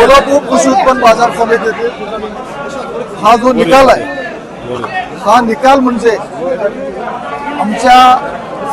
बाजार समितीतील हा जो निकाल आहे हा निकाल म्हणजे आमच्या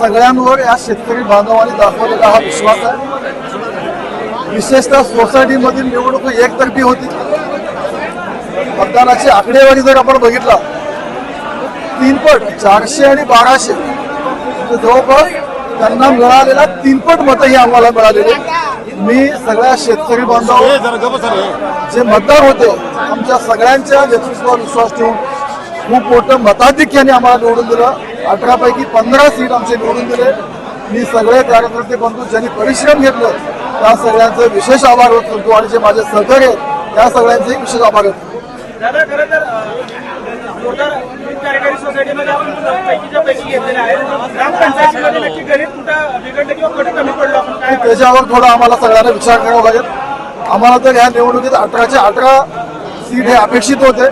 सगळ्यांवर या शेतकरी बांधवांनी दाखवलेला हा विश्वास आहे. विशेषतः सोसायटीमधील निवडणूक एकतर्फी होती. मतदानाची आकडेवारी जर आपण बघितला तीनपट चारशे आणि बाराशे. जवळपास त्यांना मिळालेला तीनपट मतं ही आम्हाला मिळालेली मी सगळ्या शेतकरी बांधव जे मतदार होते आमच्या सगळ्यांच्या नेतृत्वावर विश्वास ठेवून खूप मोठं मताधिक्याने आम्हाला निवडून दिलं. अठरा पैकी पंधरा सीट आमचे निवडून दिले. मी सगळे कार्यकर्ते बंधू ज्यांनी परिश्रम घेतलं त्या सगळ्यांचे विशेष आभार व्यक्त करतो. आणि जे माझे सहकारी आहेत त्या सगळ्यांचे विशेष आभार व्यक्त करतो. कार्यकारी सोसायटीमध्ये आपण पैकीच्या पैकी घेतलेले आहे. ग्रामपंचायतीमध्ये नक्की गणित कुठं बिघडलं किंवा कुठं कमी पडलं आपण काय वाटतं? त्याच्यावर थोडा आम्हाला सगळ्यांना विचार करावा लागेल. आम्हाला तर ह्या निवडणुकीत अठराचे अठरा सीट हे अपेक्षित होते.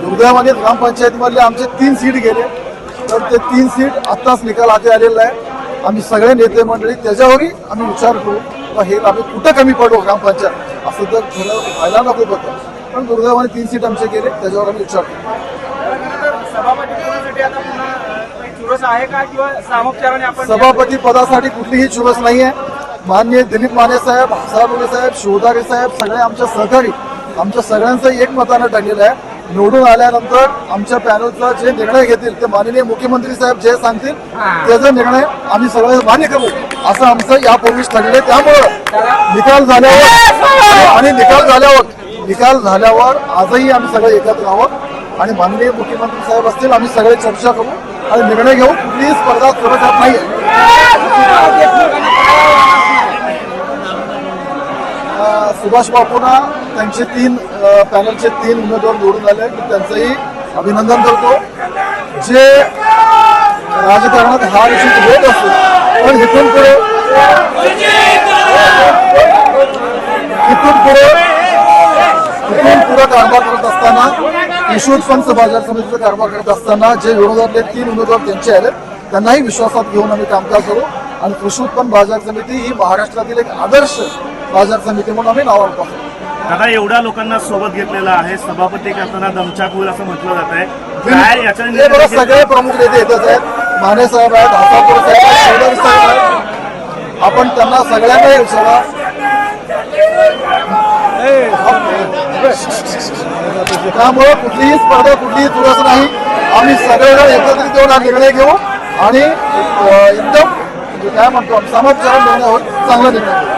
दुर्दैवाने ग्रामपंचायतीमधले आमचे तीन सीट गेले. तर ते तीन सीट आत्ताच निकाल हाती आलेला आहे. आम्ही सगळे नेते मंडळी त्याच्यावरही आम्ही विचार करू हे आम्ही कुठं कमी पडू ग्रामपंचायत? असं तर खरं व्हायला नको होतं. पण दुर्दैवाने तीन सीट आमचे गेले त्याच्यावर आम्ही विचार करू. सभापती पदासाठी कुठलीही चुरस नाही आहे माननीय दिलीप माने साहेब हसाबुले साहेब शिवदारे साहेब सगळे आमच्या सहकारी आमच्या सगळ्यांचं एक मतानं ठरलेलं आहे. निवडून आल्यानंतर आमच्या पॅनलचा जे निर्णय घेतील ते माननीय मुख्यमंत्री साहेब जे सांगतील त्याचा निर्णय आम्ही सगळे मान्य करू. असं आमचं यापूर्वीच ठरलेलं आहे. त्यामुळं निकाल झाल्यावर आणि निकाल झाल्यावर निकाल झाल्यावर आजही आम्ही सगळे एकत्र आहोत. आणि माननीय मुख्यमंत्री साहेब असतील आम्ही सगळे चर्चा करू आणि निर्णय घेऊ कुठलीही स्पर्धा सुरक्षात नाही सुभाष बापूंना त्यांचे तीन पॅनलचे तीन उमेदवार निवडून आले मी त्यांचंही अभिनंदन करतो. जे राजकारणात हा विषय होत असतो पण इथून पुढे इथून पुढे इथून पुढे कारभार करत असताना कृषी उत्पन्न बाजार समितीचा कारभार करत असताना जे विरोधातले तीन उमेदवार त्यांचे आले त्यांनाही विश्वासात घेऊन आम्ही कामकाज करू. आणि कृषी उत्पन्न बाजार समिती ही महाराष्ट्रातील एक आदर्श बाजार समिती म्हणून आम्ही नावावर पाहतो दादा एवढ्या लोकांना सोबत घेतलेला आहे सभापती करताना दमछाक होईल असं म्हटलं जात आहे. काय सगळे प्रमुख नेते येतच आहेत. माने साहेब आहेत हासापूर साहेब आहेत चौधरी साहेब आहेत. आपण त्यांना सगळ्यांना विचारा. त्यामुळे कुठलीही स्पर्धा कुठलीही चुरस नाही. आम्ही सगळेजण एकत्रित येऊन हा निर्णय घेऊ आणि एकदम म्हणजे काय म्हणतो निर्णय होईल चांगला निर्णय